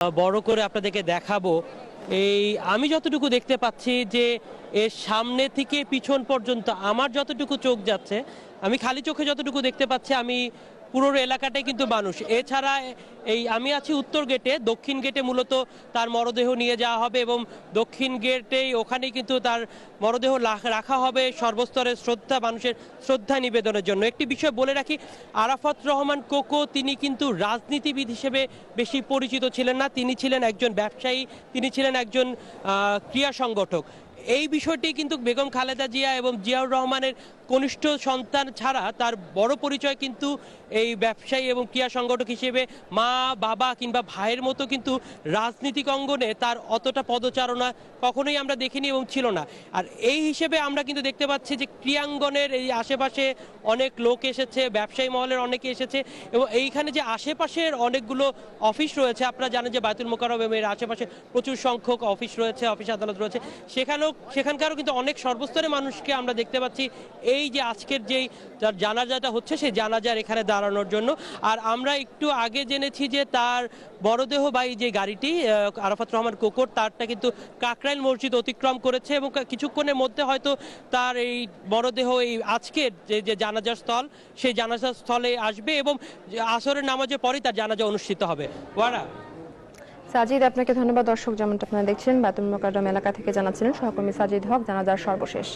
বড় করে আপনাদেরকে দেখাবো। এই আমি যতটুকু দেখতে পাচ্ছি যে এর সামনে থেকে পিছন পর্যন্ত আমার যতটুকু চোখ যাচ্ছে, আমি খালি চোখে যতটুকু দেখতে পাচ্ছি, আমি পুরো এলাকাটাই কিন্তু মানুষ। এছাড়া এই আমি আছি উত্তর গেটে দক্ষিণ গেটে মূলত তার মরদেহ নিয়ে যাওয়া হবে এবং দক্ষিণ গেটেই ওখানেই কিন্তু তার মরদেহ রাখা হবে সর্বস্তরের শ্রদ্ধা, মানুষের শ্রদ্ধা নিবেদনের জন্য। একটি বিষয় বলে রাখি, আরাফাত রহমান কোকো, তিনি কিন্তু রাজনীতিবিদ হিসেবে বেশি পরিচিত ছিলেন না। তিনি ছিলেন একজন ব্যবসায়ী, তিনি ছিলেন একজন ক্রীড়া সংগঠক। এই বিষয়টি কিন্তু বেগম খালেদা জিয়া এবং জিয়াউর রহমানের কনিষ্ঠ সন্তান ছাড়া তার বড় পরিচয় কিন্তু এই ব্যবসায়ী এবং ক্রীড়া সংগঠক হিসেবে মা, বাবা কিংবা ভাইয়ের মতো কিন্তু রাজনীতিক অঙ্গনে তার অতটা পদচারণা কখনোই আমরা দেখিনি এবং ছিল না। আর এই হিসেবে আমরা কিন্তু দেখতে পাচ্ছি যে ক্রিয়াঙ্গনের এই আশেপাশে অনেক লোক এসেছে, ব্যবসায়ী মহলের অনেকে এসেছে এবং এইখানে যে আশেপাশের অনেকগুলো অফিস রয়েছে, আপনারা জানেন যে বায়তুল মোকাররম এবং এর আশেপাশে প্রচুর সংখ্যক অফিস রয়েছে, অফিস আদালত রয়েছে। সেখানেও সেখানকারও কিন্তু অনেক সর্বস্তরের মানুষকে আমরা দেখতে পাচ্ছি। এই যে আজকের যেই জানাজাটা হচ্ছে, সেই জানাজার এখানে দাঁড়ানোর জন্য। আর আমরা একটু আগে জেনেছি যে তার বড়দেহ বা যে গাড়িটি আরাফাত রহমান কোকর, তারটা কিন্তু কাকরাইল মসজিদ অতিক্রম করেছে এবং কিছুক্ষণের মধ্যে হয়তো তার এই মরদেহ এই আজকের যে যে জানাজার স্থল, সেই জানাজার স্থলে আসবে এবং আসরের নামাজের পরেই তার জানাজা অনুষ্ঠিত হবে। ওয়ারা? সাজিদ, আপনাকে ধন্যবাদ। দর্শক, যেমনটা আপনারা দেখছেন, বাতুল মোকাররম এলাকা থেকে জানাচ্ছিলেন সহকর্মী সাজিদ হক, জানাজার সর্বশেষ।